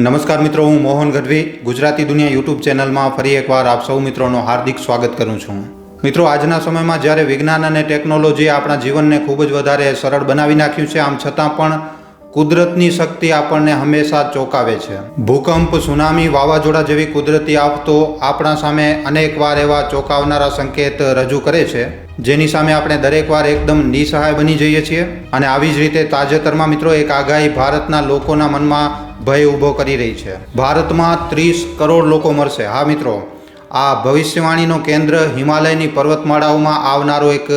નમસ્કાર મિત્રો, હું મોહન ગઢવી. ગુજરાતી દુનિયા યુટ્યુબ ચેનલમાં ફરી એકવાર આપ સૌ મિત્રોનો હાર્દિક સ્વાગત કરું છું. મિત્રો, આજના સમયમાં જ્યારે વિજ્ઞાન અને ટેકનોલોજી આપણા જીવનને ખૂબ જ વધારે સરળ બનાવી નાખ્યું છે, આમ છતાં પણ કુદરતની શક્તિ આપણને હંમેશા ચોંકાવે છે. ભૂકંપ, સુનામી, વાવાઝોડા જેવી કુદરતી આફતો આપણા સામે અનેકવાર એવા ચોંકાવનારા સંકેત રજૂ કરે છે. જેની સામે આપણે દરેકવાર એકદમ નિસહાય બની જઈએ છીએ. અને આવી જ રીતે તાજેતરમાં મિત્રો, એક આગાહી ભારતના લોકોના મનમાં ભય ઊભો કરી રહી છે. ભારતમાં ત્રીસ કરોડ લોકો મરશે. હા, મિત્રો, આ ભવિષ્યવાણીનો કેન્દ્ર હિમાલયની પર્વતમાળાઓમાં આવનારો એક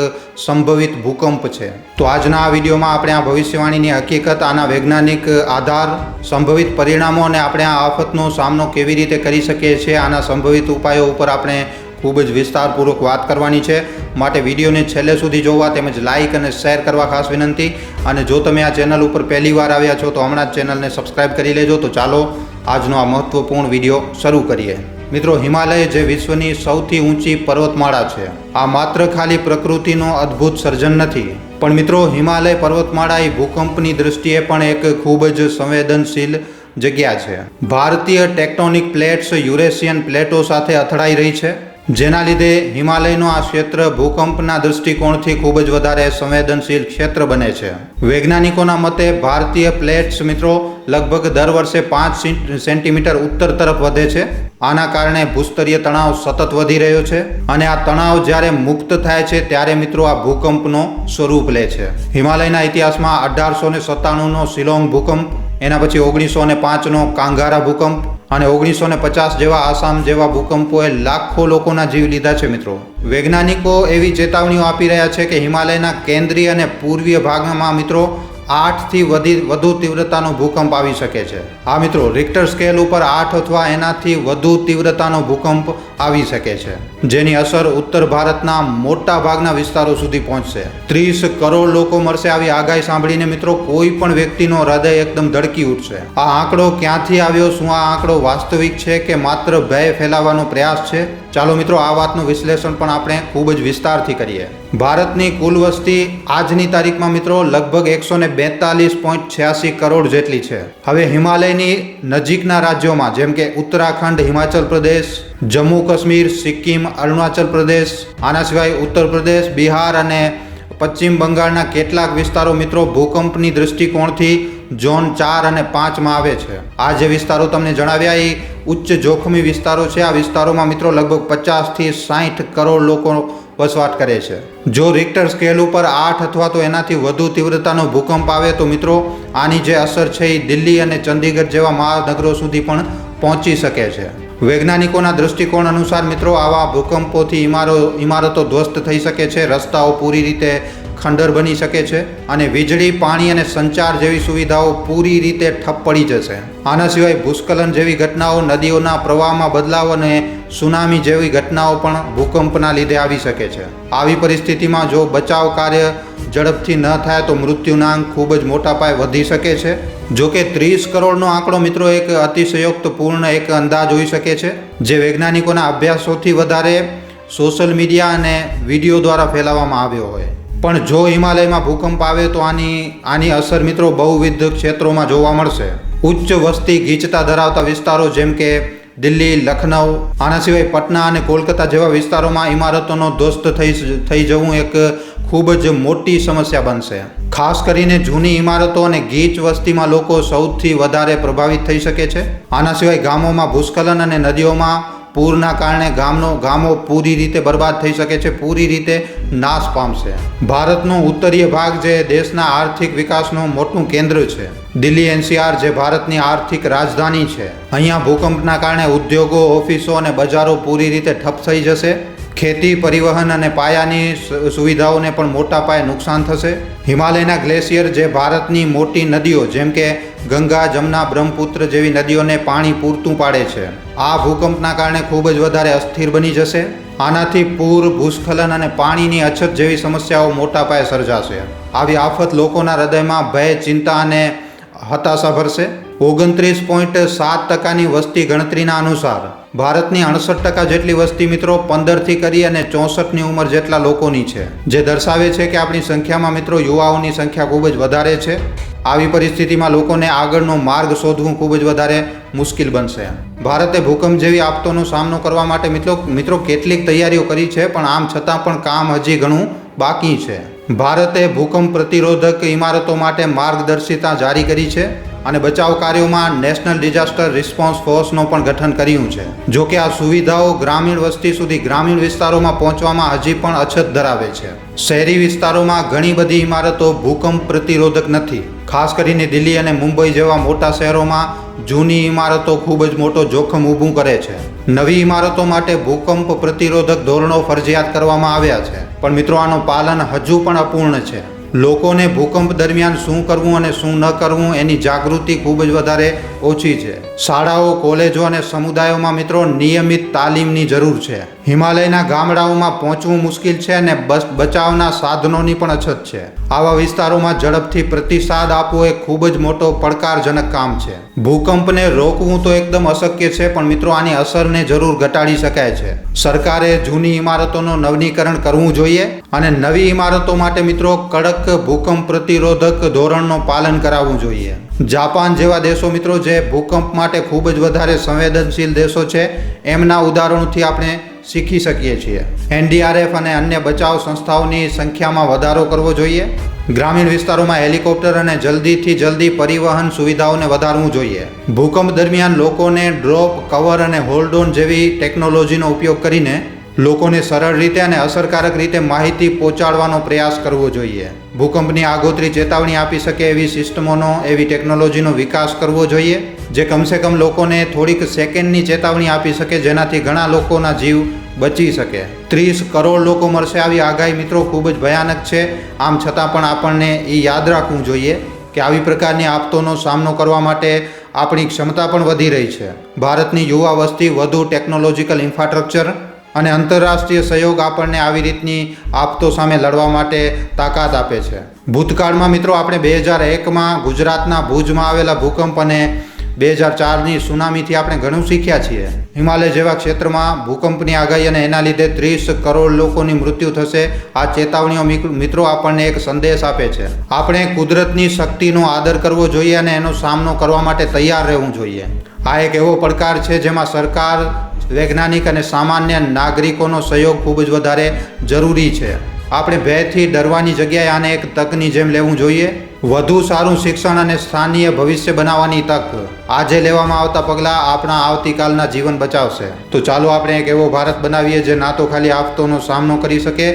સંભવિત ભૂકંપ છે. તો આજના આ વિડીયોમાં આપણે આ ભવિષ્યવાણીની હકીકત, આના વૈજ્ઞાનિક આધાર, સંભવિત પરિણામો અને આપણે આ આફતનો સામનો કેવી રીતે કરી શકીએ છીએ, આના સંભવિત ઉપાયો ઉપર આપણે ખૂબ જ વિસ્તારપૂર્વક વાત કરવાની છે. માટે વિડીયોને છેલ્લે સુધી જોવા તેમજ લાઇક અને શેર કરવા ખાસ વિનંતી. અને જો તમે આ ચેનલ ઉપર પહેલી વાર આવ્યા છો તો હમણાં જ ચેનલને સબસ્ક્રાઇબ કરી લેજો. તો ચાલો આજનો આ મહત્વપૂર્ણ વીડિયો શરૂ કરીએ. મિત્રો, હિમાલય જે વિશ્વની સૌથી ઊંચી પર્વતમાળા છે. આ માત્ર ખાલી પ્રકૃતિનો અદ્ભુત સર્જન નથી. પણ મિત્રો, હિમાલય પર્વતમાળા એ ભૂકંપની દૃષ્ટિએ પણ એક ખૂબ જ સંવેદનશીલ જગ્યા છે. ભારતીય ટેક્ટોનિક પ્લેટ્સ યુરેશિયન પ્લેટો સાથે અથડાઈ રહી છે. જેના લીધે હિમાલયનો આ ક્ષેત્ર ભૂકંપના દૃષ્ટિકોણથી ખૂબ જ વધારે સંવેદનશીલ ક્ષેત્ર બને છે. વૈજ્ઞાનિકોના મતે ભારતીય પ્લેટ્સ મિત્રો લગભગ દર વર્ષે પાંચ સેન્ટીમીટર ઉત્તર તરફ વધે છે. આના કારણે ભૂસ્તરીય તણાવ સતત વધી રહ્યો છે અને આ તણાવ જ્યારે મુક્ત થાય છે ત્યારે મિત્રો આ ભૂકંપનો સ્વરૂપ લે છે. હિમાલયના ઇતિહાસમાં અઢારસો ને સત્તાણુંનો શિલોંગ ભૂકંપ, એના પછી ઓગણીસો ને પાંચનો કાંગારા ભૂકંપ અને ઓગણીસો ને પચાસ જેવા આસામ જેવા ભૂકંપોએ લાખો લોકોના જીવ લીધા છે મિત્રો. વૈજ્ઞાનિકો એવી ચેતવણીઓ આપી રહ્યા છે કે હિમાલયના કેન્દ્રીય અને પૂર્વીય ભાગમાં મિત્રો આઠથી વધી વધુ તીવ્રતાનો ભૂકંપ આવી શકે છે. આ મિત્રો રિક્ટર સ્કેલ ઉપર આઠ અથવા એનાથી વધુ તીવ્રતાનો ભૂકંપ આવી શકે છે, જેની અસર ઉત્તર ભારતના મોટા ભાગના વિસ્તારો સુધી પહોંચશે. ત્રીસ કરોડ લોકો મળશે આવી આગાહી સાંભળીને મિત્રો, કોઈ પણ વ્યક્તિનો હૃદય એકદમ ધડકી ઉઠશે. આ આંકડો ક્યાંથી આવ્યો? શું આ આંકડો વાસ્તવિક છે કે માત્ર ભય ફેલાવવાનો પ્રયાસ છે? ચાલો મિત્રો, આ વાતનું વિશ્લેષણ પણ આપણે ખૂબ જ વિસ્તારથી કરીએ. ભારતની કુલ વસ્તી આજની તારીખમાં મિત્રો લગભગ એકસો ને બેતાલીસ પોઈન્ટ છ્યાસી કરોડ જેટલી છે. હવે હિમાલયની નજીકના રાજ્યોમાં, જેમ કે ઉત્તરાખંડ, હિમાચલ પ્રદેશ, જમ્મુ કાશ્મીર, સિક્કિમ, અરુણાચલ પ્રદેશ, આના સિવાય ઉત્તર પ્રદેશ, બિહાર અને પશ્ચિમ બંગાળના કેટલાક વિસ્તારો મિત્રો ભૂકંપની દૃષ્ટિકોણથી ઝોન ચાર અને પાંચમાં આવે છે. આ જે વિસ્તારો તમને જણાવ્યા, એ ઉચ્ચ જોખમી વિસ્તારો છે. આ વિસ્તારોમાં મિત્રો લગભગ પચાસથી સાઠ કરોડ લોકો વસવાટ કરે છે. જો રિક્ટર સ્કેલ ઉપર આઠ અથવા તો એનાથી વધુ તીવ્રતાનો ભૂકંપ આવે તો મિત્રો આની જે અસર છે એ દિલ્હી અને ચંદીગઢ જેવા મહાનગરો સુધી પણ પહોંચી શકે છે. વૈજ્ઞાનિકોના દૃષ્ટિકોણ અનુસાર મિત્રો આવા ભૂકંપોથી ઇમારો, ઇમારતો ધ્વસ્ત થઈ શકે છે. રસ્તાઓ પૂરી રીતે ખંડર બની શકે છે અને વીજળી, પાણી અને સંચાર જેવી સુવિધાઓ પૂરી રીતે ઠપ પડી જશે. આના સિવાય ભૂસ્ખલન જેવી ઘટનાઓ નદીઓના પ્રવાહમાં બદલાવ અને સુનામી જેવી ઘટનાઓ પણ ભૂકંપના લીધે આવી શકે છે. આવી પરિસ્થિતિમાં જો બચાવ કાર્ય ઝડપથી ન થાય તો મૃત્યુના આંક ખૂબ જ મોટા પાયે વધી શકે છે. જો કે ત્રીસ કરોડનો આંકડો મિત્રો એક અતિશયોક્તપૂર્ણ એક અંદાજ હોઈ શકે છે, જે વૈજ્ઞાનિકોના અભ્યાસોથી વધારે સોશિયલ મીડિયા અને વીડિયો દ્વારા ફેલાવવામાં આવ્યો હોય. પણ જો હિમાલયમાં ભૂકંપ આવે તો આની આની અસર મિત્રો બહુવિધ ક્ષેત્રોમાં જોવા મળશે. ઉચ્ચ વસ્તી ગીચતા ધરાવતા વિસ્તારો જેમ કે દિલ્હી લખનઉ આના સિવાય પટના અને કોલકાતા જેવા વિસ્તારોમાં ઇમારતોનો ધ્વસ્ત થઈ થઈ જવું એક ખૂબ જ મોટી સમસ્યા બનશે. ખાસ કરીને જૂની ઇમારતો અને ગીચ વસ્તીમાં લોકો સૌથી વધારે પ્રભાવિત થઈ શકે છે. આના સિવાય ગામોમાં ભૂસ્ખલન અને નદીઓમાં પૂરના કારણે ગામનો ગામો પૂરી રીતે બરબાદ થઈ શકે છે, પૂરી રીતે નાશ પામશે. ભારતનો ઉત્તરીય ભાગ જે દેશના આર્થિક વિકાસનું મોટું કેન્દ્ર છે. દિલ્હી એનસીઆર જે ભારતની આર્થિક રાજધાની છે. અહીંયા ભૂકંપના કારણે ઉદ્યોગો, ઓફિસો અને બજારો પૂરી રીતે ઠપ થઈ જશે. ખેતી, પરિવહન અને પાયાની સુવિધાઓને પણ મોટા પાયે નુકસાન થશે. હિમાલયના ગ્લેશિયર જે ભારતની મોટી નદીઓ, જેમ કે ગંગા, જમના બ્રહ્મપુત્ર જેવી નદીઓને પાણી પૂરતું પાડે છે. આ ભૂકંપના કારણે ખૂબ જ વધારે અસ્થિર બની જશે. આનાથી પૂર, ભૂસ્ખલન અને પાણીની અછત જેવી સમસ્યાઓ મોટા પાયે સર્જાશે. આવી આફત લોકોના હૃદયમાં ભય, ચિંતા અને હતાશા ભરશે. ઓગણત્રીસ પોઈન્ટ સાત ટકાની વસ્તી ગણતરીના અનુસાર ભારતની અડસઠ ટકા જેટલી વસ્તી મિત્રો પંદરથી કરી અને ચોસઠની ઉંમર જેટલા લોકોની છે. જે દર્શાવે છે કે આપણી સંખ્યામાં મિત્રો યુવાઓની સંખ્યા ખૂબ જ વધારે છે. આવી પરિસ્થિતિમાં લોકોને આગળનો માર્ગ શોધવું ખૂબ જ વધારે મુશ્કેલ બનશે. ભારતે ભૂકંપ જેવી આપતોનો સામનો કરવા માટે મિત્રો મિત્રો કેટલીક તૈયારીઓ કરી છે, પણ આમ છતાં પણ કામ હજી ઘણું બાકી છે. ભારતે ભૂકંપ પ્રતિરોધક ઇમારતો માટે માર્ગદર્શિતા જારી કરી છે. અને બચાવ કાર્યોમાં નેશનલ ડિઝાસ્ટર રિસ્પોન્સ ફોર્સનું પણ ગઠન કર્યું છે. જો કે આ સુવિધાઓ ગ્રામીણ વસ્તી સુધી ગ્રામીણ વિસ્તારોમાં પહોંચવામાં હજી પણ અછત ધરાવે છે. શહેરી વિસ્તારોમાં ઘણી બધી ઇમારતો ભૂકંપ પ્રતિરોધક નથી. ખાસ કરીને દિલ્હી અને મુંબઈ જેવા મોટા શહેરોમાં જૂની ઇમારતો ખૂબ જ મોટો જોખમ ઊભું કરે છે. નવી ઇમારતો માટે ભૂકંપ પ્રતિરોધક ધોરણો ફરજિયાત કરવામાં આવ્યા છે. પણ મિત્રો, આનું પાલન હજુ પણ અપૂર્ણ છે. લોકોને ભૂકંપ દરમિયાન શું કરવું અને શું ન કરવું એની જાગૃતિ ખૂબ જ વધારે ઓછી છે. શાળાઓ, કોલેજો અને સમુદાયોમાં મિત્રો નિયમિત તાલીમની જરૂર છે. હિમાલયના ગામડાઓમાં પહોંચવું મુશ્કેલ છે અને બસ બચાવના સાધનોની પણ અછત છે. આવા વિસ્તારોમાં ઝડપથી પ્રતિસાદ આપવો એ ખૂબ જ મોટો પડકારજનક કામ છે. ભૂકંપને રોકવું તો એકદમ અશક્ય છે, પણ મિત્રો આની અસરને જરૂર ઘટાડી શકાય છે. સરકારે જૂની ઇમારતોનું નવીનીકરણ કરવું જોઈએ અને નવી ઇમારતો માટે મિત્રો કડક ભૂકંપ પ્રતિરોધક ધોરણનું પાલન કરાવવું જોઈએ. જાપાન જેવા દેશો મિત્રો જે ભૂકંપ માટે ખૂબ જ વધારે સંવેદનશીલ દેશો છે, એમના ઉદાહરણોથી આપણે શીખી શકીએ છીએ. એનડીઆરએફ અને અન્ય બચાવ સંસ્થાઓની સંખ્યામાં વધારો કરવો જોઈએ. ગ્રામીણ વિસ્તારોમાં હેલિકોપ્ટર અને જલ્દીથી જલ્દી પરિવહન સુવિધાઓને વધારવું જોઈએ. ભૂકંપ દરમિયાન લોકોને ડ્રોપ, કવર અને હોલ્ડ ઓન જેવી ટેકનોલોજીનો ઉપયોગ કરીને લોકોને સરળ રીતે અને અસરકારક રીતે માહિતી પહોંચાડવાનો પ્રયાસ કરવો જોઈએ. ભૂકંપની આગોતરી ચેતવણી આપી શકે એવી સિસ્ટમોનો, એવી ટેકનોલોજીનો વિકાસ કરવો જોઈએ, જે કમસે કમ લોકોને થોડીક સેકન્ડની ચેતવણી આપી શકે જેનાથી ઘણા લોકોના જીવ બચી શકે. ત્રીસ કરોડ લોકો મળશે આવી આગાહી મિત્રો ખૂબ જ ભયાનક છે. આમ છતાં પણ આપણને એ યાદ રાખવું જોઈએ કે આવી પ્રકારની આફતોનો સામનો કરવા માટે આપણી ક્ષમતા પણ વધી રહી છે. ભારતની યુવા વસ્તી વધુ ટેકનોલોજીકલ ઇન્ફ્રાસ્ટ્રક્ચર અને આંતરરાષ્ટ્રીય સહયોગ આપણને આવી રીતની આફતો સામે લડવા માટે તાકાત આપે છે. ભૂતકાળમાં મિત્રો આપણે બે હજાર એકમાં ગુજરાતના ભુજમાં આવેલા ભૂકંપ અને બે હજાર ચારની સુનામીથી આપણે ઘણું શીખ્યા છીએ. હિમાલય જેવા ક્ષેત્રમાં ભૂકંપની આગાહી અને એના લીધે ત્રીસ કરોડ લોકોની મૃત્યુ થશે. આ ચેતવણીઓ મિત્રો આપણને એક સંદેશ આપે છે. આપણે કુદરતની શક્તિનો આદર કરવો જોઈએ અને એનો સામનો કરવા માટે તૈયાર રહેવું જોઈએ. આ એક એવો પડકાર છે જેમાં સરકાર, વૈજ્ઞાનિક અને સામાન્ય નાગરિકોનો સહયોગ ખૂબ જ વધારે જરૂરી છે. આપણે ભયથી ડરવાની જગ્યાએ આને એક તકની જેમ લેવું જોઈએ. વધુ સારું શિક્ષણ અને સ્થાનીય ભવિષ્ય બનાવવાની તક આજે લેવામાં આવતા પગલાં આપણા આવતીકાલના જીવન બચાવશે. તો ચાલો આપણે એક એવો ભારત બનાવીએ જે ના તો ખાલી આફતોનો સામનો કરી શકે,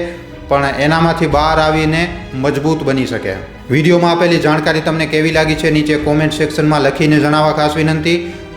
પણ એનામાંથી બહાર આવીને મજબૂત બની શકે. વિડીયોમાં આપેલી જાણકારી તમને કેવી લાગી છે? નીચે કોમેન્ટ સેક્શનમાં લખીને જણાવવા ખાસ વિનંતી.